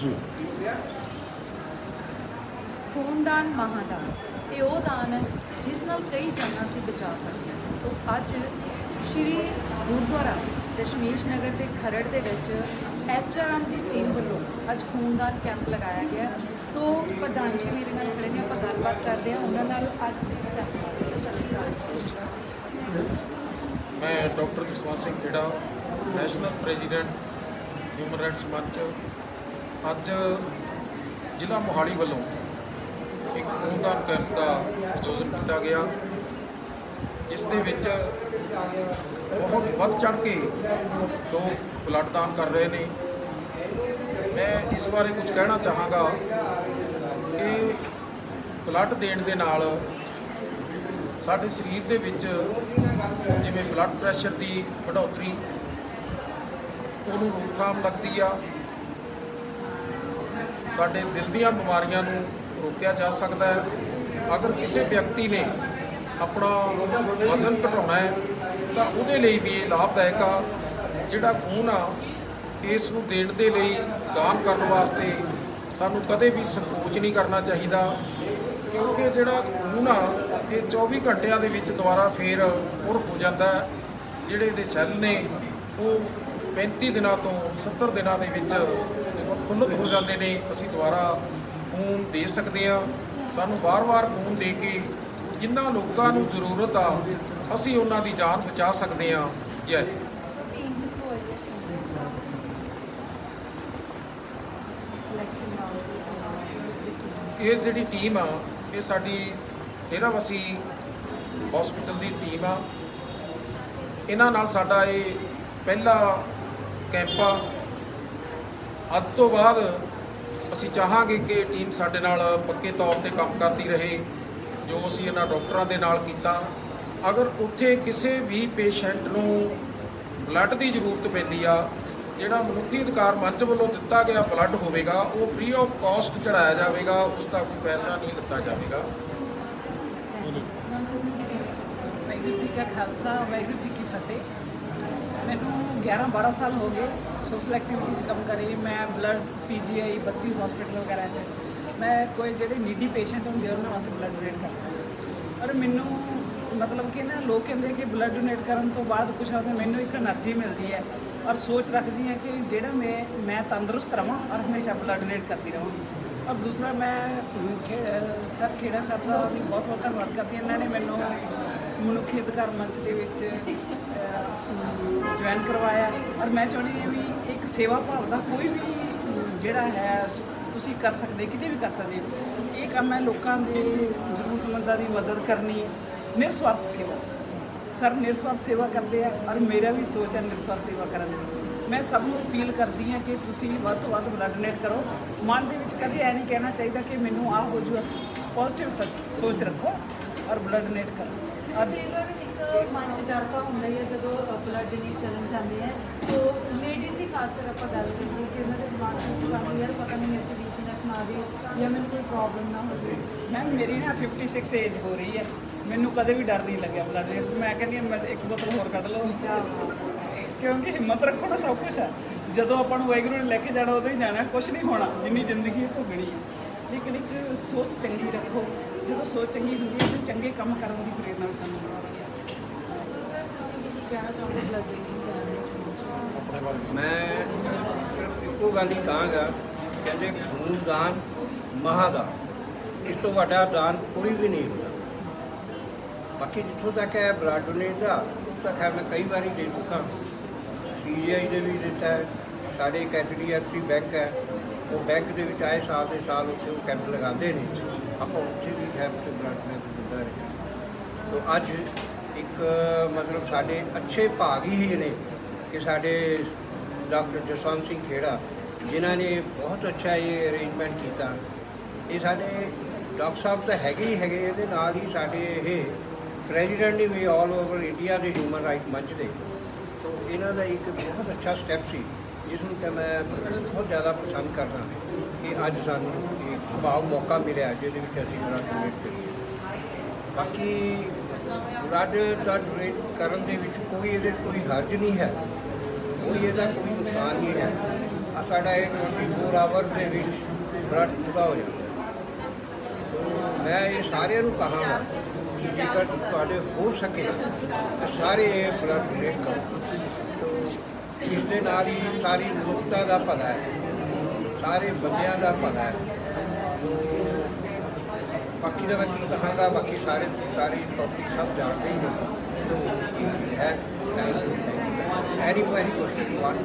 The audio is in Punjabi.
ਜੀ। ਖੂਨਦਾਨ ਮਹਾਦਾਨ ਇਹ ਉਹ ਦਾਨ ਹੈ ਜਿਸ ਨਾਲ ਕਈ ਜਾਨਾਂ ਅਸੀਂ ਬਚਾ ਸਕਦੇ ਹਾਂ। ਸੋ ਅੱਜ ਸ਼੍ਰੀ ਗੁਰਦੁਆਰਾ ਦਸ਼ਮੇਸ਼ ਨਗਰ ਦੇ ਖਰੜ ਦੇ ਵਿੱਚ ਐਚਆਰਐਮ ਦੀ ਟੀਮ ਵੱਲੋਂ ਅੱਜ ਖੂਨਦਾਨ ਕੈਂਪ ਲਗਾਇਆ ਗਿਆ। ਸੋ ਪ੍ਰਧਾਨ ਜੀ ਮੇਰੇ ਨਾਲ ਖੜੇ ਨੇ ਆਪਾਂ ਗੱਲਬਾਤ ਕਰਦੇ ਹਾਂ। ਉਹਨਾਂ ਨਾਲ ਅੱਜ ਦੇ ਇਸ ਕੈਂਪ ਬਾਰੇ। ਮੈਂ doctor Jaswant Singh Khera national president human rights Manch ਅੱਜ ਜ਼ਿਲ੍ਹਾ ਮੋਹਾਲੀ ਵੱਲੋਂ ਇੱਕ ਖੂਨਦਾਨ ਕੈਂਪ ਦਾ ਆਯੋਜਨ ਕੀਤਾ ਗਿਆ, ਜਿਸ ਦੇ ਵਿੱਚ ਬਹੁਤ ਵੱਧ ਚੜ ਕੇ ਲੋਕ ਬਲੱਡ ਦਾਨ ਕਰ ਰਹੇ ਨੇ। ਮੈਂ ਇਸ ਬਾਰੇ ਕੁਝ ਕਹਿਣਾ ਚਾਹਾਂਗਾ ਕਿ ਬਲੱਡ ਦੇਣ ਦੇ ਨਾਲ ਸਾਡੇ ਸਰੀਰ ਦੇ ਵਿੱਚ ਜਿਵੇਂ ਬਲੱਡ ਪ੍ਰੈਸ਼ਰ ਦੀ ਵਧੋਤਰੀ ਉਹਨੂੰ ਰੋਕਥਾਮ ਲੱਗਦੀ ਆ। ਸਾਡੇ ਦਿਲ ਦੀਆਂ ਬਿਮਾਰੀਆਂ ਨੂੰ ਰੋਕਿਆ ਜਾ ਸਕਦਾ ਹੈ। ਅਗਰ ਕਿਸੇ ਵਿਅਕਤੀ ਨੇ ਆਪਣਾ ਵਜ਼ਨ ਘਟਾਉਣਾ ਹੈ, ਤਾਂ ਉਹਦੇ ਲਈ ਵੀ ਇਹ ਲਾਭਦਾਇਕ ਆ। ਜਿਹੜਾ ਖੂਨ ਆ, ਇਸ ਨੂੰ ਦੇਣ ਦੇ ਲਈ ਦਾਨ ਕਰਨ ਵਾਸਤੇ ਸਾਨੂੰ ਕਦੇ ਵੀ ਸੰਕੋਚ ਨਹੀਂ ਕਰਨਾ ਚਾਹੀਦਾ, ਕਿਉਂਕਿ ਜਿਹੜਾ ਖੂਨ ਆ, ਇਹ 24 ਘੰਟਿਆਂ ਦੇ ਵਿੱਚ ਦੁਬਾਰਾ ਫੇਰ ਪੁਰ ਹੋ ਜਾਂਦਾ ਜਿਹੜੇ ਇਹਦੇ ਸੈੱਲ ਨੇ, ਉਹ 35 ਦਿਨਾਂ ਤੋਂ 70 ਦਿਨਾਂ ਦੇ ਵਿੱਚ ਖੁੱਲਤ ਹੋ ਜਾਂਦੇ ਨੇ, ਅਸੀਂ ਦੁਬਾਰਾ ਖੂਨ ਦੇ ਸਕਦੇ ਹਾਂ। ਸਾਨੂੰ ਵਾਰ-ਵਾਰ ਖੂਨ ਦੇ ਕੇ ਜਿਨ੍ਹਾਂ ਲੋਕਾਂ ਨੂੰ ਜ਼ਰੂਰਤ ਆ, ਅਸੀਂ ਉਹਨਾਂ ਦੀ ਜਾਨ ਬਚਾ ਸਕਦੇ ਹਾਂ। ਜੈ ਇਹ ਜਿਹੜੀ ਟੀਮ ਆ, ਇਹ ਸਾਡੀ ਡੇਰਾਵਸੀ ਹਸਪੀਟਲ ਦੀ ਟੀਮ ਆ। ਇਹਨਾਂ ਨਾਲ ਸਾਡਾ ਇਹ ਪਹਿਲਾ ਕੈਂਪ ਆ। ਅੱਜ ਤੋਂ ਬਾਅਦ ਅਸੀਂ ਚਾਹਾਂਗੇ ਕਿ ਟੀਮ ਸਾਡੇ ਨਾਲ ਪੱਕੇ ਤੌਰ ਤੇ ਕੰਮ ਕਰਦੀ ਰਹੇ, ਜੋ ਅਸੀਂ ਇਹਨਾਂ ਡਾਕਟਰਾਂ ਦੇ ਨਾਲ ਕੀਤਾ। ਅਗਰ ਉੱਥੇ ਕਿਸੇ ਵੀ ਪੇਸ਼ੈਂਟ ਨੂੰ ਬਲੱਡ ਦੀ ਜ਼ਰੂਰਤ ਪੈਂਦੀ ਆ, ਜਿਹੜਾ ਮਨੁੱਖੀ ਅਧਿਕਾਰ ਮੰਚ ਵੱਲੋਂ ਦਿੱਤਾ ਗਿਆ ਬਲੱਡ ਹੋਵੇਗਾ, ਉਹ ਫ੍ਰੀ ਆਫ ਕਾਸਟ ਚੜਾਇਆ ਜਾਵੇਗਾ, ਉਸ ਦਾ ਕੋਈ ਪੈਸਾ ਨਹੀਂ ਲਿੱਤਾ ਜਾਵੇਗਾ। ਵਾਹਿਗੁਰੂ ਜੀ ਕਾ ਖਾਲਸਾ, ਵਾਹਿਗੁਰੂ ਜੀ ਕੀ ਫਤਿਹ। ਮੈਨੂੰ 11 12 ਸਾਲ ਹੋ ਗਏ ਸੋਸ਼ਲ ਐਕਟੀਵਿਟੀਜ਼ ਕੰਮ ਕਰ ਰਹੀ ਮੈਂ ਬਲੱਡ ਪੀਜੀਆਈ 32 ਹਸਪੀਟਲ ਵਗੈਰਾ ਚ। ਮੈਂ ਕੋਈ ਜਿਹੜੇ ਨੀਡੀ ਪੇਸ਼ੈਂਟ ਹੁੰਦੇ ਉਹਨਾਂ ਵਾਸਤੇ ਬਲੱਡ ਡੋਨੇਟ ਕਰਦਾ। ਔਰ ਮੈਨੂੰ ਮਤਲਬ ਕਿ ਨਾ ਲੋਕ ਕਹਿੰਦੇ ਕਿ ਬਲੱਡ ਡੋਨੇਟ ਕਰਨ ਤੋਂ ਬਾਅਦ ਕੁਛ ਆਪਣੇ ਮੈਨੂੰ ਇੱਕ એનર્ਜੀ ਮਿਲਦੀ ਹੈ। ਔਰ ਸੋਚ ਰੱਖਦੀ ਹਾਂ ਕਿ ਜਿਹੜਾ ਮੈਂ ਮੈਂ ਤੰਦਰੁਸਤ ਰਹਾਂ ਔਰ ਹਮੇਸ਼ਾ ਬਲੱਡ ਡੋਨੇਟ ਕਰਦੀ ਰਹਾਂ ਔਰ ਦੂਸਰਾ ਮੈਂ ਸਰ, ਖੇੜਾ ਸਾਹਿਬ ਦਾ ਵੀ ਬਹੁਤ ਬਹੁਤ ਧੰਨਵਾਦ ਕਰਦੀ ਹਾਂ। ਇਹਨਾਂ ਨੇ ਮੈਨੂੰ ਮਨੁੱਖੀ ਅਧਿਕਾਰ ਮੰਚ ਦੇ ਵਿੱਚ ਜੁਆਇਨ ਕਰਵਾਇਆ। ਔਰ ਮੈਂ ਚਾਹੁੰਦੀ ਹਾਂ ਵੀ ਇੱਕ ਸੇਵਾ ਭਾਵ ਦਾ ਕੋਈ ਵੀ ਜਿਹੜਾ ਹੈ, ਤੁਸੀਂ ਕਰ ਸਕਦੇ, ਕਿਤੇ ਵੀ ਕਰ ਸਕਦੇ ਇਹ ਕੰਮ ਹੈ ਲੋਕਾਂ ਦੇ ਜ਼ਰੂਰਤਮੰਦਾਂ ਦੀ ਮਦਦ ਕਰਨੀ, ਨਿਰਸਵਾਰਥ ਸੇਵਾ। ਸਰ, ਨਿਰਸਵਾਰਥ ਸੇਵਾ ਕਰਦੇ ਆ ਔਰ ਮੇਰਾ ਵੀ ਸੋਚ ਹੈ ਨਿਰਸਵਾਰਥ ਸੇਵਾ ਕਰਨ ਦੀ। ਮੈਂ ਸਭ ਨੂੰ ਅਪੀਲ ਕਰਦੀ ਹਾਂ ਕਿ ਤੁਸੀਂ ਵੱਧ ਤੋਂ ਵੱਧ ਬਲੱਡ ਡੋਨੇਟ ਕਰੋ। ਮਨ ਦੇ ਵਿੱਚ ਕਦੇ ਐ ਨਹੀਂ ਕਹਿਣਾ ਚਾਹੀਦਾ ਕਿ ਮੈਨੂੰ ਆਹ ਹੋ ਜੂਗਾ ਪੋਜ਼ਿਟਿਵ ਸੋਚ ਰੱਖੋ ਔਰ ਬਲੱਡ ਡੋਨੇਟ ਕਰੋ। ਕਈ ਵਾਰ ਇੱਕ ਮਨ ਚ ਡਰ ਤਾਂ ਹੁੰਦਾ ਹੀ ਹੈ ਜਦੋਂ ਬਲੱਡ ਡੋਨੇਟ ਕਰਨ ਜਾਂਦੇ ਆ ਸੋ ਲੇਡੀਜ਼ ਦੀ ਖਾਸ ਕਰ ਆਪਾਂ ਗੱਲ ਕਰੀਏ ਕਿ ਉਹਨਾਂ ਦੇ ਦਿਮਾਗ ਵਿੱਚ ਸਾਨੂੰ ਯਾਰ ਪਤਾ ਨਹੀਂ ਮੇਰੇ ਚ ਵੀਕਨੈਸ ਨਾ ਆਵੇ ਜਾਂ ਮੈਨੂੰ ਕੋਈ ਪ੍ਰੋਬਲਮ ਨਾ ਹੋਵੇ। ਮੈਮ ਮੇਰੀ ਨਾ 56 ਏਜ ਹੋ ਰਹੀ ਹੈ। ਮੈਨੂੰ ਕਦੇ ਵੀ ਡਰ ਨਹੀਂ ਲੱਗਿਆ ਬਲੱਡ ਡੋਨੇਟ ਮੈਂ ਕਹਿੰਦੀ ਮੈਂ ਇੱਕ ਬੋਤਲ ਹੋਰ ਕੱਢ ਲਓ। ਕਿਉਂਕਿ ਹਿੰਮਤ ਰੱਖੋ ਨਾ ਸਭ ਕੁਝ ਹੈ। ਜਦੋਂ ਆਪਾਂ ਨੂੰ ਵਾਹਿਗੁਰੂ ਨੇ ਲੈ ਕੇ ਜਾਣਾ ਉਦੋਂ ਹੀ ਜਾਣਾ। ਕੁਝ ਨਹੀਂ ਹੋਣਾ। ਜਿੰਨੀ ਜ਼ਿੰਦਗੀ ਹੈ ਭੋਗਣੀ ਹੈ। ਲੇਕਿਨ ਇੱਕ ਸੋਚ ਚੰਗੀ ਰੱਖੋ। ਜਦੋਂ ਸੋਚ ਚੰਗੀ ਹੁੰਦੀ ਹੈ ਤਾਂ ਚੰਗੇ ਕੰਮ ਕਰਨ ਦੀ ਪ੍ਰੇਰਨਾ ਵੀ ਸਾਨੂੰ ਮਿਲਦੀ ਹੈ। ਸੋ ਸਰ ਤੁਸੀਂ ਕੀ ਕਹਿਣਾ ਚਾਹੋਗੇ? ਮੈਂ ਸਿਰਫ ਇੱਕੋ ਗੱਲ ਹੀ ਕਹਾਂਗਾ ਕਹਿੰਦੇ ਖੂਨਦਾਨ ਮਹਾਦਾਨ। ਇਸ ਤੋਂ ਵੱਡਾ ਦਾਨ ਕੋਈ ਵੀ ਨਹੀਂ ਹੁੰਦਾ। ਬਾਕੀ ਜਿੱਥੋਂ ਤੱਕ ਹੈ ਬਲੱਡ ਡੋਨੇਟ ਦਾ ਉਸ ਤੱਕ ਹੈ ਮੈਂ ਕਈ ਵਾਰੀ ਦੇ ਚੁੱਕਾ। ਪੀਜੀਆਈ ਦੇ ਵੀ ਦਿੱਤਾ ਸਾਡੇ ਇੱਕ ਐਚਡੀਐਫਸੀ ਬੈਂਕ ਹੈ ਉਹ ਬੈਂਕ ਦੇ ਵਿੱਚ ਆਏ ਸਾਲ ਦੇ ਸਾਲ ਉੱਥੇ ਉਹ ਕੈਂਪ ਲਗਾਉਂਦੇ ਨੇ। ਆਪਾਂ ਉੱਥੇ ਵੀ ਕੈਂਪ ਤੇ ਬਲੱਡ ਬੈਂਕ ਦਿੰਦਾ ਰਿਹਾ ਤੋ ਅੱਜ ਇੱਕ, ਮਤਲਬ ਸਾਡੇ ਅੱਛੇ ਭਾਗ ਹੀ ਨੇ ਕਿ ਸਾਡੇ ਡਾਕਟਰ ਜਸਵੰਤ ਸਿੰਘ ਖੇੜਾ, ਜਿਨ੍ਹਾਂ ਨੇ ਬਹੁਤ ਅੱਛਾ ਇਹ ਅਰੇਂਜਮੈਂਟ ਕੀਤਾ। ਇਹ ਸਾਡੇ ਡਾਕਟਰ ਸਾਹਿਬ ਤਾਂ ਹੈਗੇ ਹੀ ਹੈਗੇ, ਇਹਦੇ ਨਾਲ ਹੀ ਸਾਡੇ ਇਹ ਪ੍ਰੈਜ਼ੀਡੈਂਟ ਨੇ ਵੀ ਆਲ ਓਵਰ ਇੰਡੀਆ ਦੇ ਹਿਊਮਨ ਰਾਈਟ ਮੰਚ ਦੇ ਤੋ ਇਹਨਾਂ ਦਾ ਇੱਕ ਬਹੁਤ ਅੱਛਾ ਸਟੈਪ ਸੀ। ਜਿਸ ਨੂੰ ਕਿ ਮੈਂ ਬਹੁਤ ਜ਼ਿਆਦਾ ਪਸੰਦ ਕਰਦਾ ਕਿ ਅੱਜ ਸਾਨੂੰ ਇੱਕ ਭਾਵ ਮੌਕਾ ਮਿਲਿਆ, ਜਿਹਦੇ ਵਿੱਚ ਅਸੀਂ ਬੜਾ ਡੋਨੇਟ ਕਰੀਏ। ਬਾਕੀ ਬਲੱਡ ਦਾ ਡੋਨੇਟ ਕਰਨ ਦੇ ਵਿੱਚ ਕੋਈ ਇਹਦੇ ਕੋਈ ਹਰਜ ਨਹੀਂ ਹੈ, ਕੋਈ ਇਹਦਾ ਕੋਈ ਨੁਕਸਾਨ ਨਹੀਂ ਹੈ। ਸਾਡਾ ਇਹ 24 ਆਵਰ ਦੇ ਵਿੱਚ ਬਲੱਡ ਪੂਰਾ ਹੋ ਜਾਂਦਾ ਮੈਂ ਇਹ ਸਾਰਿਆਂ ਨੂੰ ਕਹਾਂਗਾ ਕਿ ਜੇਕਰ ਤੁਹਾਡੇ ਹੋ ਸਕੇ ਤਾਂ ਸਾਰੇ ਇਹ ਬਲੱਡ ਡੋਨੇਟ ਕਰੋ। ਇਸ ਦੇ ਨਾਲ ਹੀ ਸਾਰੀ ਮਨੁੱਖਤਾ ਦਾ ਭਲਾ ਹੈ। ਸਾਰੇ ਬੰਦਿਆਂ ਦਾ ਭਲਾ ਹੈ। ਬਾਕੀ ਦਾ ਮੈਂ ਤੁਹਾਨੂੰ ਕਹਾਂਗਾ ਬਾਕੀ ਸਾਰੇ ਸਾਰੇ ਟੌਪਿਕ ਸਭ ਜਾਣਦੇ ਹੀ ਨੇ। ਤੋ ਹੈ। ਐਨੀ ਕੋਈ ਕੁਐਸਚਨ ਯੂ ਵਾਂਟ